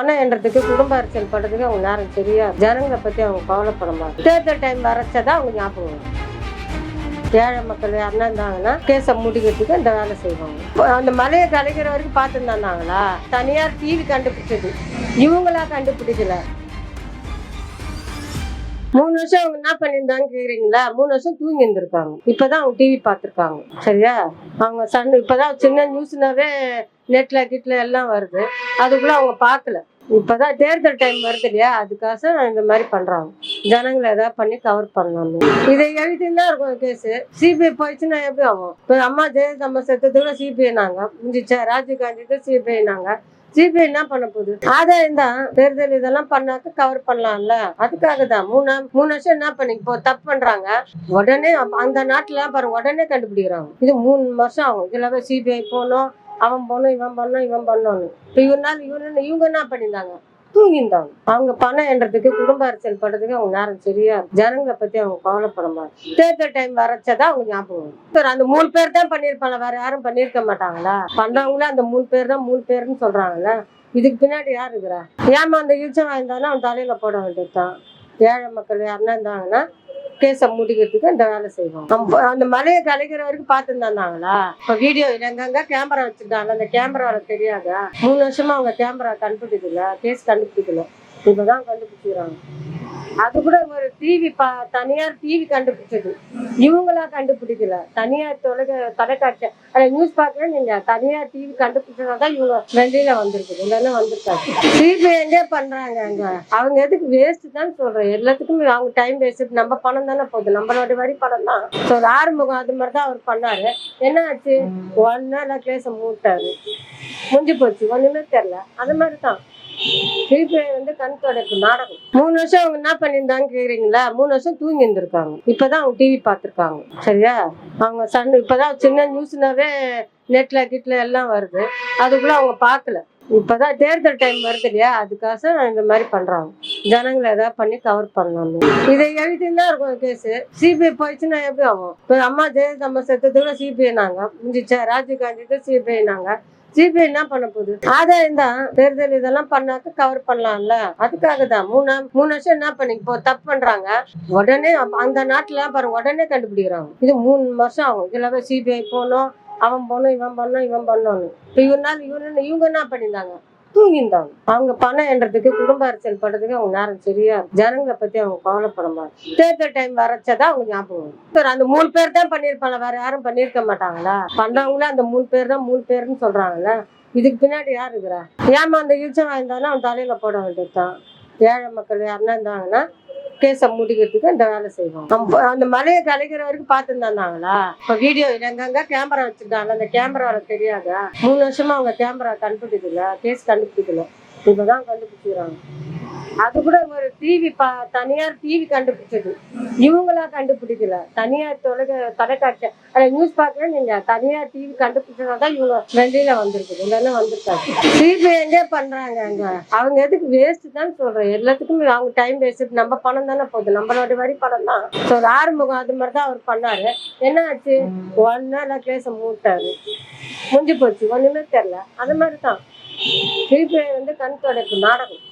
பணம் என்றதுக்கு குடும்ப அரசியல் பண்றதுக்கு அவங்க நேரம் தெரியாது. ஜனங்களை பத்தி அவங்க கவலைப்பட மாட்டாங்க. தேர்தல் டைம் வரச்சதான் அவங்க ஞாபகம் வரும். ஏழை மக்கள் யாருன்னா இருந்தாங்கன்னா கேஸை முடிக்கிறதுக்கு இந்த வேலை செய்வாங்க. அந்த மலையை கலைக்கிற வரைக்கும் பார்த்துருந்தாங்களா இருந்தாங்களா தனியார் டிவி கண்டுபிடிச்சது. இவங்களா கண்டுபிடிக்கல. மூணு வருஷம் அவங்க என்ன பண்ணியிருந்தாங்க கேக்குறீங்களா? மூணு வருஷம் தூங்கி இருந்திருக்காங்க. இப்பதான் அவங்க டிவி பார்த்துருக்காங்க. சரியா? அவங்க சன் இப்பதான் சின்ன நியூஸ்னாவே நெட்ல கிட்ல எல்லாம் வருது. அதுக்குள்ள அவங்க பார்க்கல இப்பதான் தேர்தல் டைம் வருது இல்லையா? அதுக்காக இந்த மாதிரி பண்றாங்க. ஜனங்களை ஏதாவது பண்ணி கவர் பண்ணணும். இதை எழுதினா இருக்கும் கேஸ் சிபிஐ போயிடுச்சுன்னா எப்படி ஆகும்? இப்போ அம்மா ஜெயலலிதா செத்ததுக்குள்ள சிபிஐ நாங்க. முடிஞ்சிச்சா ராஜீவ் காந்தி சிபிஐ நாங்க. சிபிஐ என்ன பண்ண போகுது? ஆதாயம் தான். தேர்தல் இதெல்லாம் பண்ணாக்க கவர் பண்ணலாம்ல. அதுக்காக தான். மூணு மூணு வருஷம் என்ன பண்ணி இப்போ தப்பு பண்றாங்க. உடனே அந்த நாட்டுல பாருங்க உடனே கண்டுபிடிக்கிறாங்க. இது மூணு வருஷம் ஆகும். இதுல சிபிஐ போகணும். அவன் பண்ணும் இவன் பண்ணும் இவன் பண்ணோன்னு. இப்போ இவனால இவனு இவங்க என்ன பண்ணியிருந்தாங்க? தூங்கியிருந்தாங்க. அவங்க பணம் என்றதுக்கு குடும்ப அரசியல் பண்றதுக்கு அவங்க நேரம் சரியா ஜனங்களை பத்தி அவங்க கவலைப்பட மாட்டாங்க. தேர்தல் டைம் வரச்சதான் அவங்க ஞாபகம் வரும். சார் அந்த மூணு பேர் தான் பண்ணியிருப்பாங்க. வேற யாரும் பண்ணியிருக்க மாட்டாங்களா? பண்றவங்களே அந்த மூணு பேர் தான் மூணு பேர்னு சொல்றாங்கல்ல. இதுக்கு பின்னாடி யார் இருக்கிறா? ஏமா அந்த இழுச்சம் வாய்ந்தாலும் அவன் தலையில போட வேண்டியதுதான். ஏழை மக்கள் யாருன்னா இருந்தாங்கன்னா கேஸை முடிக்கிறதுக்கு இந்த வேலை செய்வோம் அந்த மலையை கலைக்கிற வரைக்கும் பார்த்துட்டு இருந்தாங்களா இப்போ வீடியோ எங்கங்க கேமரா வச்சிருக்காங்க. அந்த கேமரால தெரியாதா? மூணு வருஷமா அவங்க கேமரா கண்டுபிடிக்கல கேஸ் கண்டுபிடிக்கல. இப்பதான் கண்டுபிடிச்சிக்கிறாங்க. அது கூட ஒரு டிவி பா தனியார் டிவி கண்டுபிடிச்சது. இவங்களா கண்டுபிடிக்கல. தனியார் தொலைக்க தொலைக்காட்சி அந்த நியூஸ் பார்க்கல நீங்க தனியார் டிவி கண்டுபிடிச்சதான் இவங்க வெளியில வந்திருக்குது. இல்லைன்னா வந்திருக்காங்க? சிபிஐ எங்கே பண்றாங்க அங்க. அவங்க எதுக்கு வேஸ்ட் தான் சொல்றேன். எல்லாத்துக்கும் அவங்க டைம் வேஸ்ட் நம்ம பணம் தானே போகுது. நம்மளோட வரி பணம் தான். ஸோ ஆறுமுகம் அது மாதிரி தான் அவர் பண்ணாரு. என்ன ஆச்சு? ஒன் நாள் கேஸை மூட்டாரு. முடிஞ்சு போச்சு. ஒண்ணுமே தெரியல. அது மாதிரி தான். சிபிஐ வந்து கண் தொடக்கு நாடகம். மூணு வருஷம் அவங்க என்ன பண்ணியிருந்தாங்க கேக்குறீங்களா? மூணு வருஷம் தூங்கி இருந்திருக்காங்க. இப்பதான் அவங்க டிவி பார்த்துருக்காங்க. சரியா? அவங்க சன் இப்பதான் சின்ன நியூஸ்னாவே நெட்ல கிட்ல எல்லாம் வருது. அதுக்குள்ள அவங்க பார்க்கல. இப்பதான் தேர்தல் டைம் வருது இல்லையா? அதுக்காக இந்த மாதிரி பண்றாங்க. ஜனங்களை ஏதாவது பண்ணி கவர் பண்ணலாம் இதை எழுதினா இருக்கும் கேஸ் சிபிஐ போயிடுச்சுன்னா எப்படி ஆகும்? இப்போ அம்மா ஜெயலலிதா செத்ததுக்குள்ள சிபிஐ நாங்க முடிஞ்சிச்சா ராஜீவ் காந்தி சிபிஐ நாங்க ஜிபே என்ன பண்ண போகுது? ஆதாயம் தான். தேர்தல் இதெல்லாம் பண்ணாக்க கவர் பண்ணலாம்ல. அதுக்காக தான். மூணு மூணு வருஷம் என்ன பண்ணி இப்போ தப்பு பண்றாங்க. உடனே அந்த நாட்டுல பாருங்க உடனே கண்டுபிடிக்கிறாங்க. இது மூணு வருஷம் ஆகும். இதுல போய் சிபிஐ போகணும் அவன் போகணும் இவன் பண்ணணும் இவன் பண்ணணும்னு இப்போ இவனால இவனு இவங்க என்ன பண்ணியிருந்தாங்க? தூங்கியிருந்தாங்க அவங்க பணம் என்றதுக்கு குடும்ப அரசியல் பண்றதுக்கு அவங்க நேரம் சரியா ஜனங்களை பத்தி அவங்க கவலைப்பட மாட்டாங்க. தேர்தல் டைம் வரச்சதான் அவங்க ஞாபகம் வரும். சார் அந்த மூணு பேர் தான் பண்ணியிருப்பாங்க. வேற யாரும் பண்ணியிருக்க மாட்டாங்களா? பண்றவங்களே அந்த மூணு பேர் தான் மூணு பேர்னு சொல்றாங்கல்ல. இதுக்கு பின்னாடி யார் இருக்கிறா? ஏமா அந்த இழுச்சம் வாய்ந்தாலும் அவன் தலையில போட வேண்டியதுதான். ஏழை மக்கள் யாருன்னா இருந்தாங்கன்னா கேஸை முடிக்கிறதுக்கு இந்த வேலை செய்வோம் அந்த மலையை கலைக்கிற வரைக்கும் பார்த்துட்டு இருந்தாங்களா இப்போ வீடியோ எங்கங்க கேமரா வச்சிருக்காங்க. அந்த கேமரால தெரியாதா? மூணு வருஷமா அவங்க கேமரா கண்டுபிடிக்கல கேஸ் கண்டுபிடிக்கல. இப்பதான் கண்டுபிடிச்சிக்கிறாங்க. அது கூட ஒரு டிவி பா தனியார் டிவி கண்டுபிடிச்சது. இவங்களா கண்டுபிடிக்கல. தனியார் தொலைக்க தொலைக்காட்சி அதை நியூஸ் பார்க்கல நீங்க தனியார் டிவி கண்டுபிடிச்சதான் இவங்க வெளியில வந்திருக்குது. இல்லைன்னா வந்திருக்காங்க. சிபிஐ எங்கே பண்றாங்க அங்க. அவங்க எதுக்கு வேஸ்ட் தான் சொல்றேன். எல்லாத்துக்கும் அவங்க டைம் வேஸ்ட் நம்ம பணம் தானே போகுது. நம்மளோட வரி பணம் தான். ஸோ ஆறுமுகம் அது மாதிரி தான் அவர் பண்ணாரு. என்ன ஆச்சு? ஒன் நாள் கேஸை மூட்டாரு. முடிஞ்சு போச்சு. ஒண்ணுமே தெரியல. அது மாதிரி தான். சிபிஐ வந்து கண் தொடக்கு நாடகம்.